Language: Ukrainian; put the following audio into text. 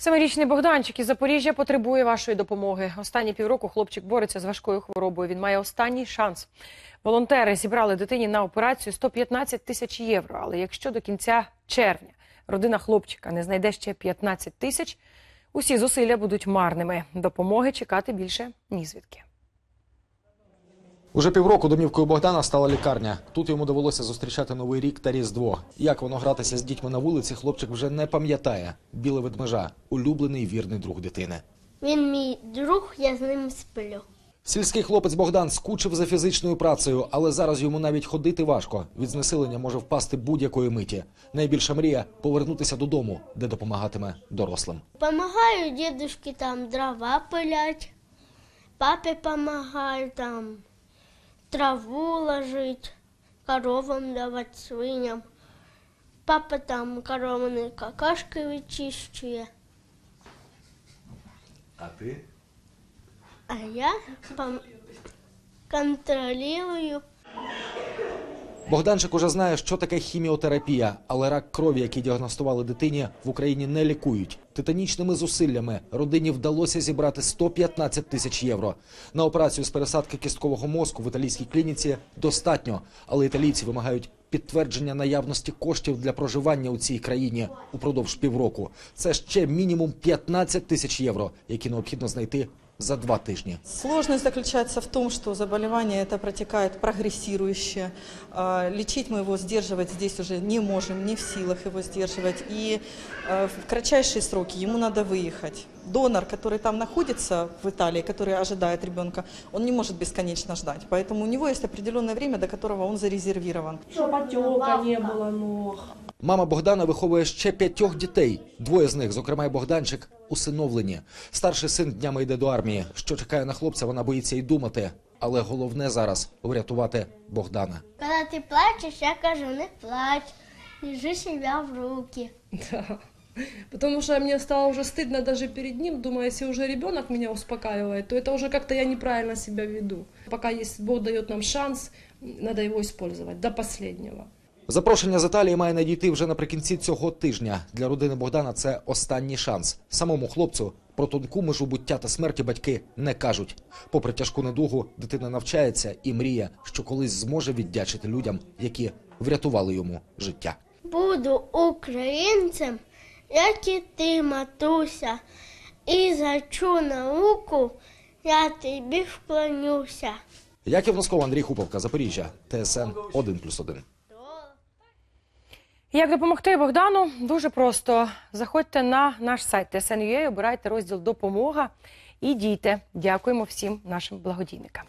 Семирічний Богданчик із Запоріжжя потребує вашої допомоги. Останні півроку хлопчик бореться з важкою хворобою. Він має останній шанс. Волонтери зібрали дитині на операцію 115 тисяч євро. Але якщо до кінця червня родина хлопчика не знайде ще 15 тисяч, усі зусилля будуть марними. Допомоги чекати більше ні звідки. Уже півроку домівкою Богдана стала лікарня. Тут йому довелося зустрічати новий рік та різдво. Як воно гратися з дітьми на вулиці, хлопчик вже не пам'ятає. Біле ведмежа улюблений вірний друг дитини. Він мій друг, я з ним сплю. Сільський хлопець Богдан скучив за фізичною працею, але зараз йому навіть ходити важко. Від знесилення може впасти будь-якої миті. Найбільша мрія повернутися додому, де допомагатиме дорослим. Помагаю дедушке там дрова пилять, папе помогаю там траву ложить, коровам давать свиням. Папа там коровини какашки вичищує, А ти? а я пом- контролюю. Богданчик уже знає, що таке хіміотерапія, але рак крові, який діагностували дитині, в Україні не лікують. Титанічними зусиллями родині вдалося зібрати 115 тисяч євро. На операцію з пересадки кісткового мозку в італійській клініці достатньо, але італійці вимагають підтвердження наявності коштів для проживання у цій країні упродовж півроку. Це ще мінімум 15 тисяч євро, які необхідно знайти за два тижні. Сложность заключается в том, что заболевание это протекает прогрессирующе. А, Лечить мы его сдерживать здесь уже не можем, не в силах его сдерживать. И а, в кратчайшие сроки ему надо выехать. Донор, который там находится в Италии, который ожидает ребенка, он не может бесконечно ждать. Поэтому у него есть определенное время, до которого он зарезервирован. Чтобы отека не было ног. Мама Богдана виховує ще п'ятьох дітей. Двоє з них, зокрема й Богданчик, усиновлені. Старший син днями йде до армії. Що чекає на хлопця, вона боїться й думати. Але головне зараз врятувати Богдана. Коли ти плачеш, я кажу, не плач, лежи себе в руки. Да. Потому что мне стало уже стыдно даже перед ним. Думаю, если уже ребенок меня успокаивает, то это уже как-то я неправильно себя веду. Пока есть Бог дает нам шанс, надо его использовать до последнего. Запрошення з Італії має надійти вже наприкінці цього тижня. Для родини Богдана це останній шанс. Самому хлопцю про тонку межу буття та смерті батьки не кажуть. Попри тяжку недугу, дитина навчається і мріє, що колись зможе віддячити людям, які врятували йому життя. Буду українцем, як і ти, матуся, і за цю науку я тобі вклонюся. Яків Носков, Андрій Хуповка, Запоріжжя, ТСН 1+,1. Як допомогти Богдану? Дуже просто. Заходьте на наш сайт TSN.ua, обирайте розділ Допомога і дійте. Дякуємо всім нашим благодійникам.